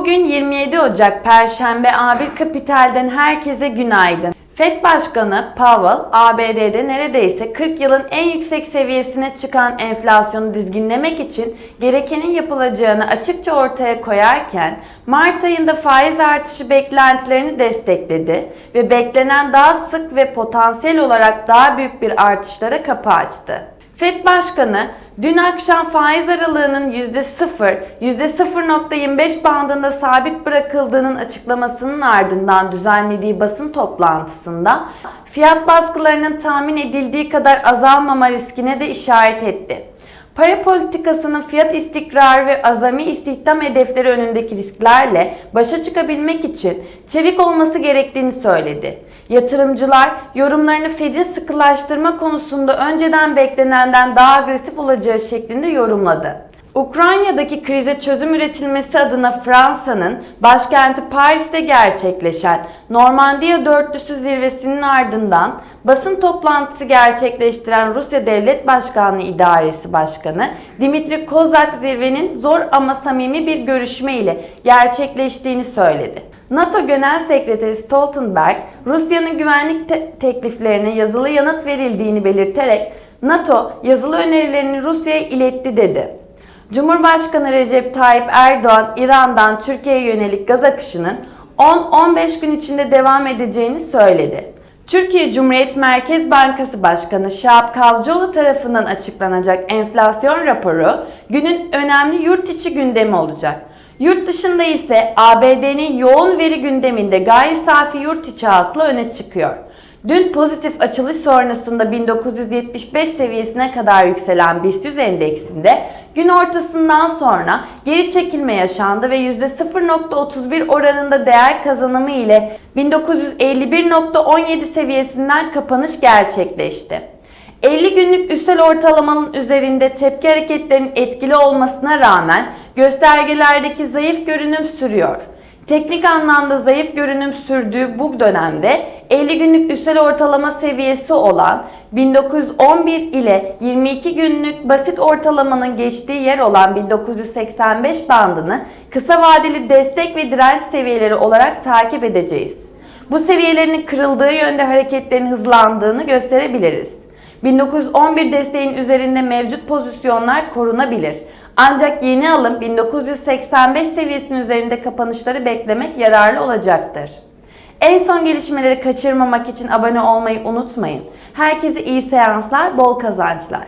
Bugün 27 Ocak Perşembe A1 Kapital'den herkese günaydın. FED Başkanı Powell, ABD'de neredeyse 40 yılın en yüksek seviyesine çıkan enflasyonu dizginlemek için gerekenin yapılacağını açıkça ortaya koyarken, Mart ayında faiz artışı beklentilerini destekledi ve beklenen daha sık ve potansiyel olarak daha büyük bir artışlara kapı açtı. FED Başkanı dün akşam faiz aralığının %0, %0.25 bandında sabit bırakıldığının açıklamasının ardından düzenlediği basın toplantısında fiyat baskılarının tahmin edildiği kadar azalmama riskine de işaret etti. Para politikasının fiyat istikrarı ve azami istihdam hedefleri önündeki risklerle başa çıkabilmek için çevik olması gerektiğini söyledi. Yatırımcılar yorumlarını Fed'in sıkılaştırma konusunda önceden beklenenden daha agresif olacağı şeklinde yorumladı. Ukrayna'daki krize çözüm üretilmesi adına Fransa'nın başkenti Paris'te gerçekleşen Normandiya Dörtlüsü zirvesinin ardından basın toplantısı gerçekleştiren Rusya Devlet Başkanlığı İdaresi Başkanı Dimitri Kozak zirvenin zor ama samimi bir görüşme ile gerçekleştiğini söyledi. NATO Genel Sekreteri Stoltenberg, Rusya'nın güvenlik te- tekliflerine yazılı yanıt verildiğini belirterek NATO yazılı önerilerini Rusya'ya iletti dedi. Cumhurbaşkanı Recep Tayyip Erdoğan, İran'dan Türkiye'ye yönelik gaz akışının 10-15 gün içinde devam edeceğini söyledi. Türkiye Cumhuriyet Merkez Bankası Başkanı Şahap Kavcıoğlu tarafından açıklanacak enflasyon raporu günün önemli yurt içi gündemi olacak. Yurt dışında ise ABD'nin yoğun veri gündeminde gayri safi yurt içi hasıla öne çıkıyor. Dün pozitif açılış sonrasında 1975 seviyesine kadar yükselen BIST 100 endeksinde gün ortasından sonra geri çekilme yaşandı ve %0.31 oranında değer kazanımı ile 1951.17 seviyesinden kapanış gerçekleşti. 50 günlük üstel ortalamanın üzerinde tepki hareketlerinin etkili olmasına rağmen göstergelerdeki zayıf görünüm sürüyor. Teknik anlamda zayıf görünüm sürdüğü bu dönemde 50 günlük üstel ortalama seviyesi olan 1911 ile 22 günlük basit ortalamanın geçtiği yer olan 1985 bandını kısa vadeli destek ve direnç seviyeleri olarak takip edeceğiz. Bu seviyelerin kırıldığı yönde hareketlerin hızlandığını gösterebiliriz. 1911 desteğin üzerinde mevcut pozisyonlar korunabilir. Ancak yeni alım 1985 seviyesinin üzerinde kapanışları beklemek yararlı olacaktır. En son gelişmeleri kaçırmamak için abone olmayı unutmayın. Herkese iyi seanslar, bol kazançlar.